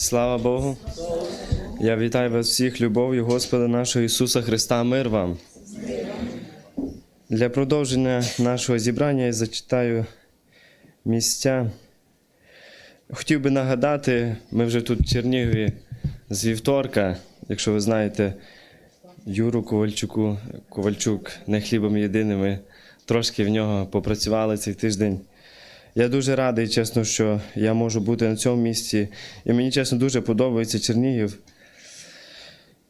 Слава Богу! Я вітаю вас всіх любов'ю Господа нашого Ісуса Христа. Мир вам. Для продовження нашого зібрання я зачитаю місця. Хотів би нагадати, ми вже тут в Чернігові з вівторка, якщо ви знаєте, Юру Ковальчуку, Ковальчук не хлібом єдиними, трошки в нього попрацювали цей тиждень. Я дуже радий, чесно, що я можу бути на цьому місці. І мені чесно дуже подобається Чернігів.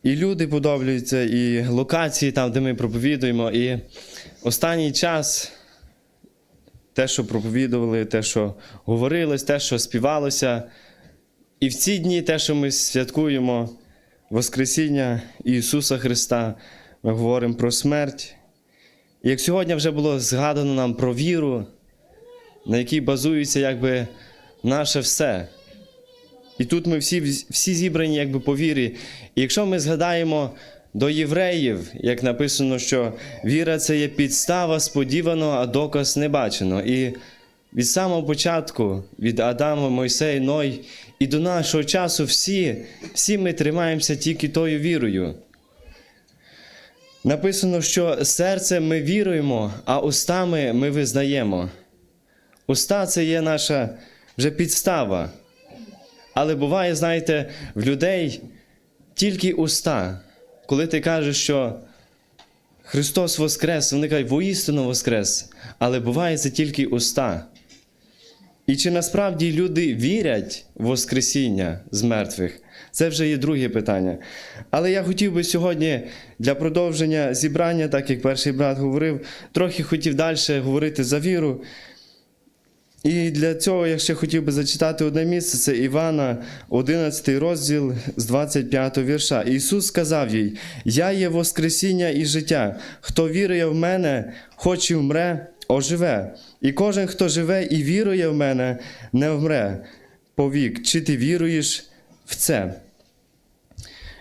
І люди подобаються, і локації там, де ми проповідуємо. І останній час те, що проповідували, те, що говорилось, те, що співалося. І в ці дні те, що ми святкуємо Воскресіння Ісуса Христа, ми говоримо про смерть. І як сьогодні вже було згадано нам про віру, на якій базується якби наше все. І тут ми всі, всі зібрані якби по вірі. І якщо ми згадаємо до євреїв, як написано, що віра це є підстава сподіваного, а доказ не бачено. І від самого початку, від Адама, Мойсей, Ной, і до нашого часу всі, всі ми тримаємося тільки тою вірою. Написано, що серцем ми віруємо, а устами ми визнаємо. Уста це є наша вже підстава. Але буває, знаєте, в людей тільки уста. Коли ти кажеш, що Христос Воскрес, вони кажуть, воістину Воскрес, але буває це тільки уста. І чи насправді люди вірять в Воскресіння з мертвих? Це вже є друге питання. Але я хотів би сьогодні для продовження зібрання, так як перший брат говорив, трохи хотів далі говорити за віру. І для цього я ще хотів би зачитати одне місце, це Івана, 11 розділ з 25 вірша. Ісус сказав їй: Я є Воскресіння і життя. Хто вірує в мене, хоч і вмре, оживе. І кожен, хто живе і вірує в мене, не вмре повік. Чи ти віруєш в це?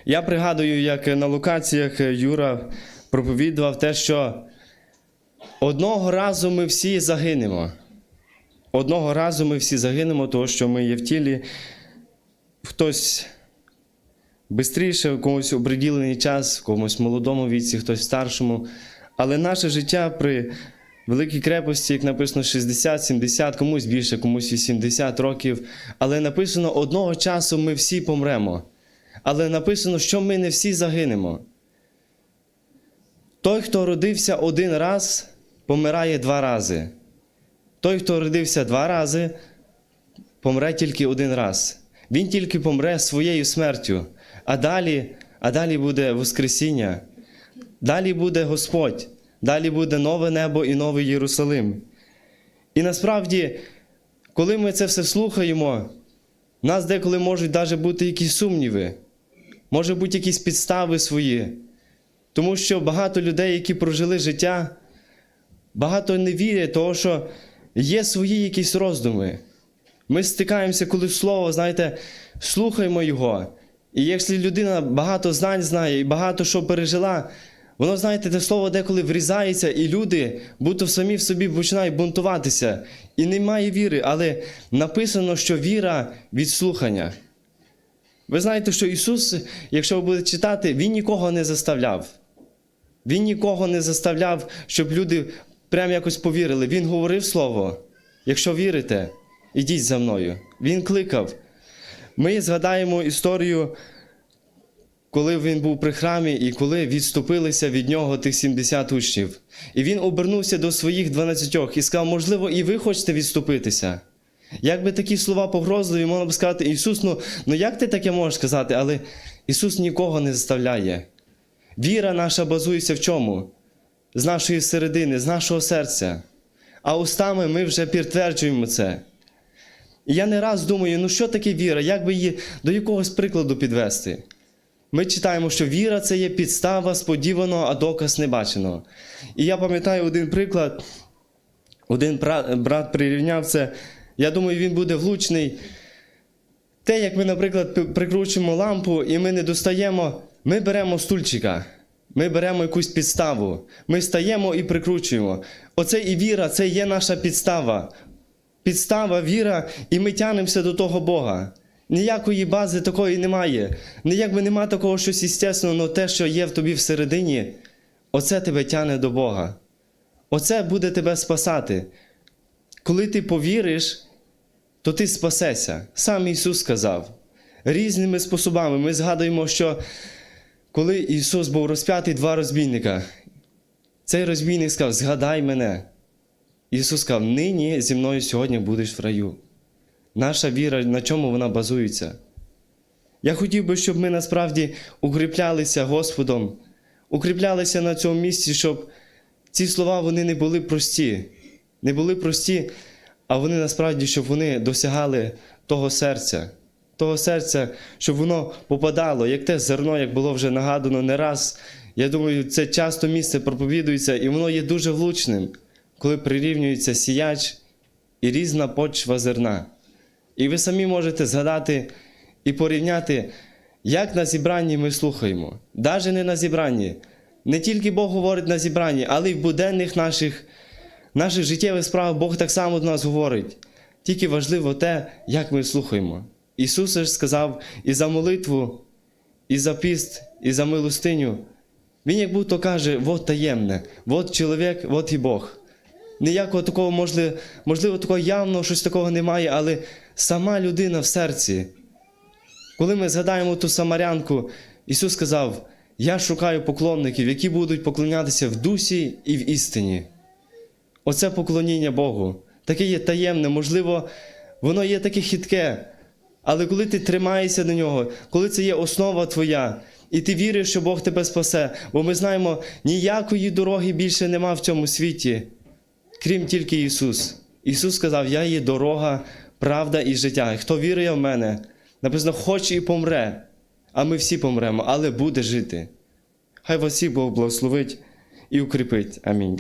Я пригадую, як на локаціях Юра проповідував те, що одного разу ми всі загинемо. Одного разу ми всі загинемо, тому що ми є в тілі. Хтось швидше, в комусь оприділений час, в комусь молодому віці, хтось старшому. Але наше життя при великій крепості, як написано, 60-70, комусь більше, комусь 80 років. Але написано, одного часу ми всі помремо. Але написано, що ми не всі загинемо. Той, хто родився один раз, помирає два рази. Той, хто родився два рази, помре тільки один раз. Він тільки помре своєю смертю. А далі, а далі буде Воскресіння. Далі буде Господь, далі буде нове небо і новий Єрусалим. І насправді, коли ми це все слухаємо, в нас деколи можуть навіть бути якісь сумніви, може бути якісь підстави свої. Тому що багато людей, які прожили життя, багато не вірять, того, що є свої якісь роздуми. Ми стикаємося, коли слово, знаєте, слухаємо його. І якщо людина багато знань знає і багато що пережила, воно, знаєте, те слово деколи врізається, і люди, будто самі в собі починають бунтуватися. І немає віри, але написано, що віра від слухання. Ви знаєте, що Ісус, якщо ви будете читати, Він нікого не заставляв. Він нікого не заставляв, щоб люди прям якось повірили. Він говорив слово. Якщо вірите, ідіть за мною. Він кликав. Ми згадаємо історію, коли він був при храмі і коли відступилися від нього тих 70 учнів. І він обернувся до своїх 12 і сказав, можливо, і ви хочете відступитися. Як би такі слова погрозливі, можна б сказати, Ісус, ну, ну як ти таке можеш сказати? Але Ісус нікого не заставляє. Віра наша базується в чому? З нашої середини, з нашого серця. А устами ми вже підтверджуємо це. І я не раз думаю, ну що таке віра, як би її до якогось прикладу підвести? Ми читаємо, що віра це є підстава сподіваного, а доказ небаченого. І я пам'ятаю один приклад, один брат прирівняв це. Я думаю, він буде влучний. Те, як ми, наприклад, прикручуємо лампу і ми не достаємо, ми беремо стульчика. Ми беремо якусь підставу, ми стаємо і прикручуємо. Оце і віра, це є наша підстава. Підстава, віра, і ми тянемося до того Бога. Ніякої бази такої немає. Ніякби нема такого щось естественного, але те, що є в тобі всередині, оце тебе тягне до Бога. Оце буде тебе спасати. Коли ти повіриш, то ти спасешся. Сам Ісус сказав. Різними способами. Ми згадуємо, що коли Ісус був розп'ятий два розбійника, цей розбійник сказав: Згадай мене. Ісус сказав, нині зі мною сьогодні будеш в раю. Наша віра, на чому вона базується? Я хотів би, щоб ми насправді укріплялися Господом, укріплялися на цьому місці, щоб ці слова вони не були прості, не були прості, а вони насправді, щоб вони досягали того серця, того серця, щоб воно попадало, як те зерно, як було вже нагадано не раз. Я думаю, це часто місце проповідується, і воно є дуже влучним, коли прирівнюється сіяч і різна почва зерна. І ви самі можете згадати і порівняти, як на зібранні ми слухаємо. Навіть не на зібранні. Не тільки Бог говорить на зібранні, але й в буденних наших, наших життєвих справах Бог так само до нас говорить. Тільки важливо те, як ми слухаємо. Ісус ж сказав і за молитву, і за піст, і за милостиню. Він як будто каже, вот таємне, вот чоловік, вот і Бог. Ніякого такого, можливо, можливо, такого явного щось такого немає, але сама людина в серці. Коли ми згадаємо ту самарянку, Ісус сказав: Я шукаю поклонників, які будуть поклонятися в дусі і в істині. Оце поклоніння Богу. Таке є таємне, можливо, воно є таке хитке. Але коли ти тримаєшся до нього, коли це є основа твоя, і ти віриш, що Бог тебе спасе, бо ми знаємо, ніякої дороги більше нема в цьому світі, крім тільки Ісус. Ісус сказав: Я є дорога, правда і життя. І хто вірує в мене, написано, хоч і помре, а ми всі помремо, але буде жити. Хай вас всіх Бог благословить і укріпить. Амінь.